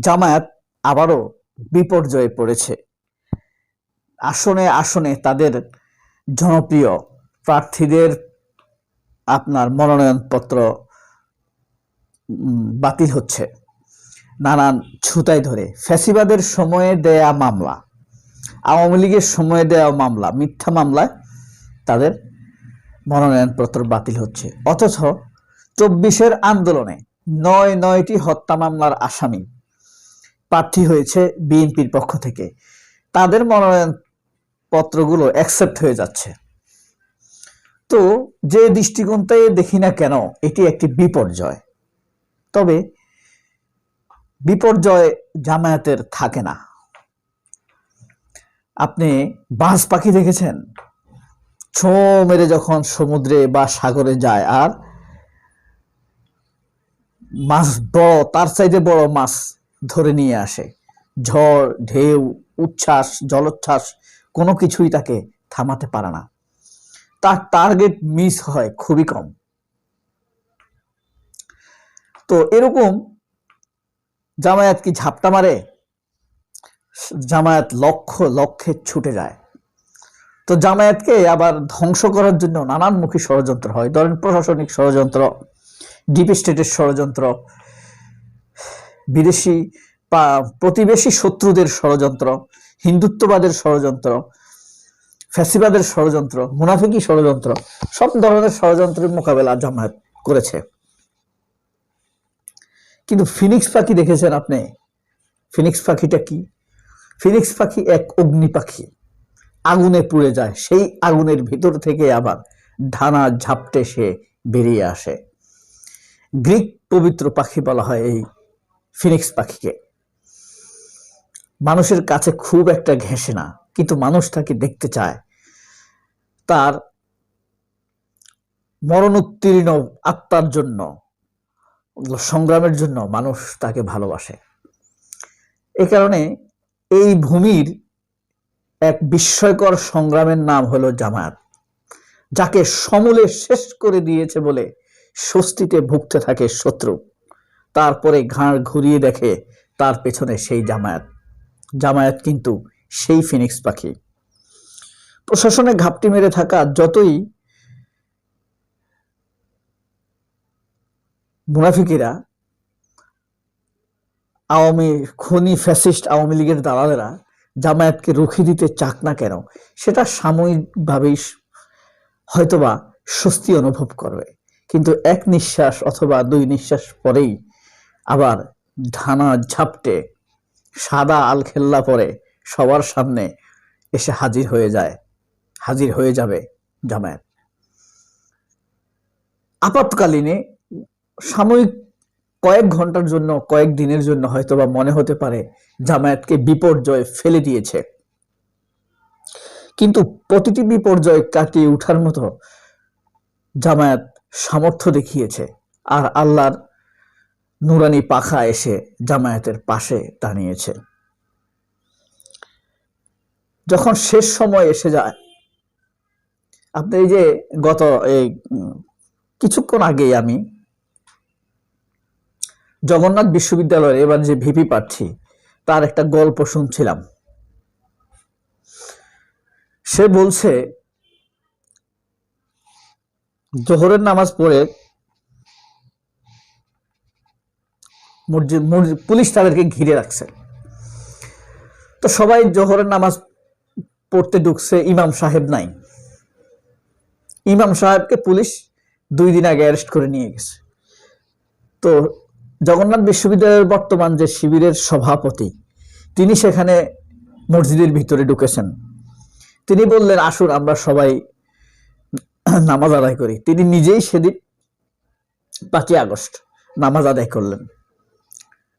জামায়াত আবারও বিপর্যয়ে পড়েছে। আসনে আসনে তাদের জনপ্রিয় প্রার্থীদের আপনার মনোনয়নপত্র বাতিল হচ্ছে। নানান ছুতাই ধরে। ফ্যাসিবাদের সময়ে দেয়া মামলা, আওয়ামী লীগের সময়ে দেওয়া মামলা, মিথ্যা মামলায় তাদের মনোনয়নপত্র বাতিল হচ্ছে। অথচ চব্বিশের আন্দোলনে নয় নয়টি হত্যা মামলার আসামি প্রার্থী হয়েছে বিএনপির পক্ষ থেকে। তাদের মনোনয়ন পত্রগুলো অ্যাকসেপ্ট হয়ে যাচ্ছে। তো যে দৃষ্টিকোণটাই দেখি না কেন, এটি একটি বিপর্যয়। তবে বিপর্যয় জামায়াতের থাকে না। আপনি বাজ পাখি দেখেছেন? ছো মেরে যখন সমুদ্রে বা সাগরে যায়, আর মাছ বড়, তার চাইতে বড় মাছ ধরে নিয়ে আসে। ঝড়, ঢেউ, উচ্ছ্বাস, জলোচ্ছ্বাস, কোনো কিছুই তাকে থামাতে পারে না। তার টার্গেট মিস হয় খুবই কম। তো এরকম জামায়াত কি ঝাপটা মারে? জামায়াত লক্ষ্য লক্ষ্যে ছুটে যায়। তো জামায়াতকে আবার ধ্বংস করার জন্য নানানমুখী ষড়যন্ত্র হয়। ধরেন প্রশাসনিক ষড়যন্ত্র ডিপ স্টেটের ষড়যন্ত্র বিদেশি প্রতিবেশী শত্রুদের ষড়যন্ত্র, হিন্দুত্ববাদের ষড়যন্ত্র, ফ্যাসিবাদের ষড়যন্ত্র, মুনাফিকি ষড়যন্ত্র, সব ধরনের ষড়যন্ত্রের মোকাবেলা জামায়াত করেছে। কিন্তু ফিনিক্স পাখি দেখেছেন আপনি? ফিনিক্স পাখিটা কি? ফিনিক্স পাখি এক অগ্নি পাখি। আগুনে পুড়ে যায়, সেই আগুনের ভিতর থেকে আবার ঢানা ঝাপটে সে বেরিয়ে আসে। গ্রিক পবিত্র পাখি বলা হয় এই ফিনিক্স পাখিকে। মানুষের কাছে খুব একটা ঘেঁষে না, কিন্তু মানুষ তাকে দেখতে চায়। তার মরণোত্তীর্ণ আত্মার জন্য, সংগ্রামের জন্য মানুষ তাকে ভালোবাসে। এ কারণে এই ভূমির এক বিস্ময়কর সংগ্রামের নাম হলো জামায়াত, যাকে সমূলে শেষ করে দিয়েছে বলে স্বস্তিতে ভুগতে থাকে শত্রু। তারপরে ঘাড় ঘুরিয়ে দেখে তার পেছনে সেই জামায়াত। জামায়াত কিন্তু সেই ফিনিক্স পাখি। প্রশাসনে ঘাপটি মেরে থাকা যতই মুনাফিকেরা, আওয়ামী খনি ফ্যাসিস্ট আওয়ামী লীগের দালালেরা জামায়াতকে রুখে দিতে চাক না কেন, সেটা সাময়িকভাবেই হয়তোবা স্বস্তি অনুভব করবে। কিন্তু এক নিঃশ্বাস অথবা দুই নিঃশ্বাস পরেই আবার ধানা ঝাপটে সাদা আলখেল্লা পরে সবার সামনে এসে হাজির হয়ে যায়, হাজির হয়ে যাবে জামায়াত। আপাতকালীনে সাময়িক কয়েক ঘণ্টার জন্য, কয়েক দিনের জন্য হয়তোবা মনে হতে পারে জামায়াতকে বিপর্যয় ফেলে দিয়েছে। কিন্তু প্রতিটি বিপর্যয় কাটিয়ে ওঠার মতো জামায়াত সামর্থ্য দেখিয়েছে। আর আল্লাহর নুরানি পাখা এসে জামায়াতের পাশে দাঁড়িয়েছে। যখন শেষ সময় এসে যায়, আপনি এই যে গত এই কিছুক্ষণ আগেই আমি জগন্নাথ বিশ্ববিদ্যালয়ের এবার যে ভিপি প্রার্থী, তার একটা গল্প শুনছিলাম। সে বলছে, জোহরের নামাজ পড়ে পুলিশ তাদেরকে ঘিরে রাখছে। তো সবাই জোহরের নামাজ পড়তে ঢুকছে ইমাম সাহেব নাই। ইমাম সাহেবকে পুলিশ দুই দিন আগে অ্যারেস্ট করে নিয়ে গেছে। তো জগন্নাথ বিশ্ববিদ্যালয়ের বর্তমান যে শিবিরের সভাপতি, তিনি সেখানে মসজিদের ভিতরে ঢুকেছেন। তিনি বললেন, আসুন, আমরা সবাই নামাজ আদায় করি। তিনি নিজেই সেদিন পাঁচই আগস্ট নামাজ আদায় করলেন।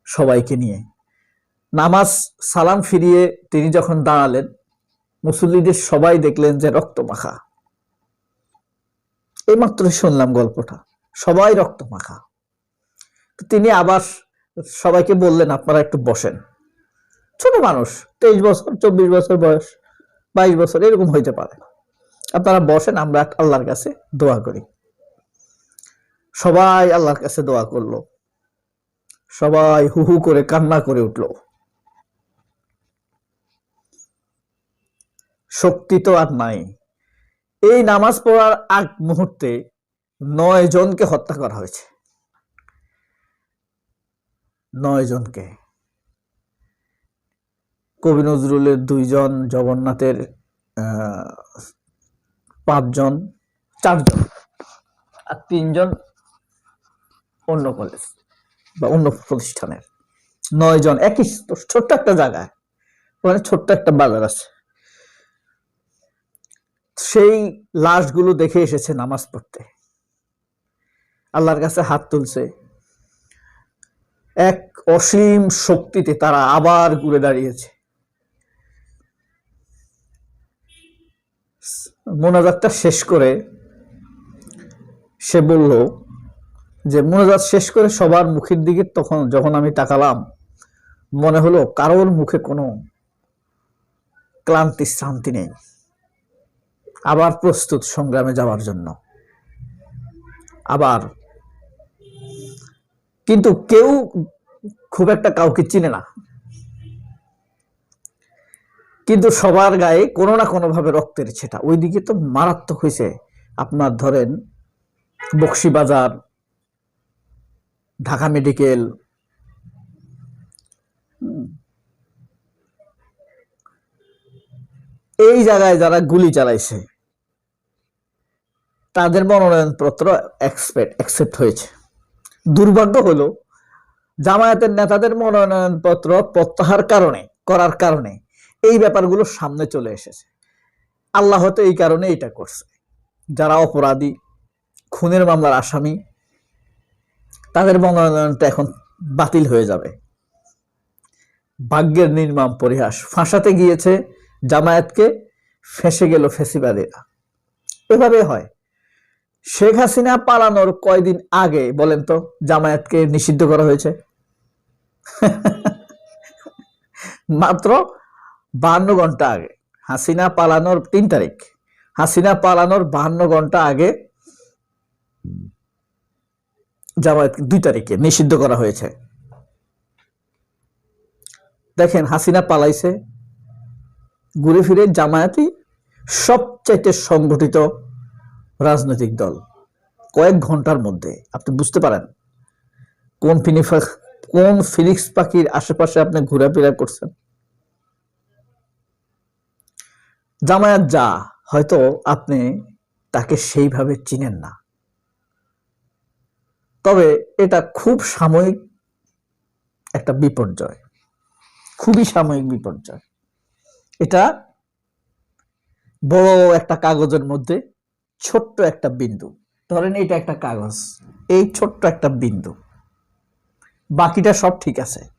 সবাইকে নিয়ে। নামাজ সালাম ফিরিয়ে তিনি যখন দাঁড়ালেন, মুসল্লিদের সবাই দেখলেন যে রক্ত মাখা। এইমাত্র শুনলাম গল্পটা, সবাই রক্ত মাখা। তো তিনি আবার সবাইকে বললেন, আপনারা একটু বসেন। ছোট মানুষ, তেইশ বছর, চব্বিশ বছর বয়স, বাইশ বছর, এরকম হইতে পারে। আপনারা বসেন, আমরা আল্লাহর কাছে দোয়া করি। সবাই আল্লাহর কাছে দোয়া করল। সবাই হু হু করে কান্না করে উঠল। শক্তি তো আর নাই। এই নামাজ পড়ার আগ মুহূর্তে নয় জনকে হত্যা করা হয়েছে। নয় জনকে। কবি নজরুলের দুইজন, জগন্নাথের পাঁচজন, চারজন আর তিনজন অন্য কলেজ বা অন্য প্রতিষ্ঠানের নয় জন, একই ছোট্ট একটা জায়গায়। ওখানে ছোট্ট একটা বাজার আছে। সেই লাশগুলো দেখে এসেছে নামাজ পড়তে। আল্লাহর কাছে হাত তুলছে। এক অসীম শক্তিতে তারা আবার ঘুরে দাঁড়িয়েছে। মোনাজাতটা শেষ করে সে বলল যে মোনাজাত শেষ করে সবার মুখের দিকে তখন যখন আমি তাকালাম, মনে হলো কারোর মুখে কোনো ক্লান্তি, শান্তি নেই। আবার প্রস্তুত সংগ্রামে যাওয়ার জন্য। আবার। কিন্তু কেউ খুব একটা কাউকে চিনে না। কিন্তু সবার গায়ে কোনো না কোনো ভাবে রক্তের ছেটা। ওইদিকে তো মারাত্মক হয়েছে। আপনার ধরেন বক্সিবাজার ঢাকা মেডিকেল। এই জায়গায় যারা গুলি চালাইছে, তাদের মনোনয়নপত্র অ্যাকসেপ্ট হয়েছে। দুর্ভাগ্য হলো, জামায়াতের নেতাদের মনোনয়নপত্র প্রত্যাহার কারণে, করার কারণে এই ব্যাপারগুলো সামনে চলে এসেছে। আল্লাহ হয়তো এই কারণে এটা করছে। যারা অপরাধী, খুনের মামলার আসামি তাদের মনোনয়নটা এখন বাতিল হয়ে যাবে। ভাগ্যের নির্মাম পরিহাস। ফাঁসাতে গিয়েছে জামায়াতকে, ফেসে গেল ফেসিবাদীরা। এভাবে হয়। শেখ হাসিনা পালানোর কয়দিন আগে বলেন তো জামায়াতকে নিষিদ্ধ করা হয়েছে? মাত্র বাহান্ন ঘণ্টা আগে। হাসিনা পালানোর তিন তারিখ। হাসিনা পালানোর বাহান্ন ঘণ্টা আগে জামায়াত দুই তারিখে নিষিদ্ধ করা হয়েছে। দেখেন হাসিনা পালাইছে, ঘুরে ফিরে জামায়াতই সবচাইতে সংগঠিত রাজনৈতিক দল। কয়েক ঘণ্টার মধ্যে, আপনি বুঝতে পারেন। কোন ফিনিফা, কোন ফিনিক্স পাখির আশেপাশে আপনি ঘোরাফেরা করছেন। জামায়াত যা, হয়তো আপনি তাকে সেইভাবে চিনেন না। তবে এটা খুব সাময়িক একটা বিপর্যয়। খুবই সাময়িক বিপর্যয়। এটা বড় একটা কাগজের মধ্যে ছোট্ট একটা বিন্দু। ধরেন এটা একটা কাগজ, এই ছোট্ট একটা বিন্দু। বাকিটা সব ঠিক আছে।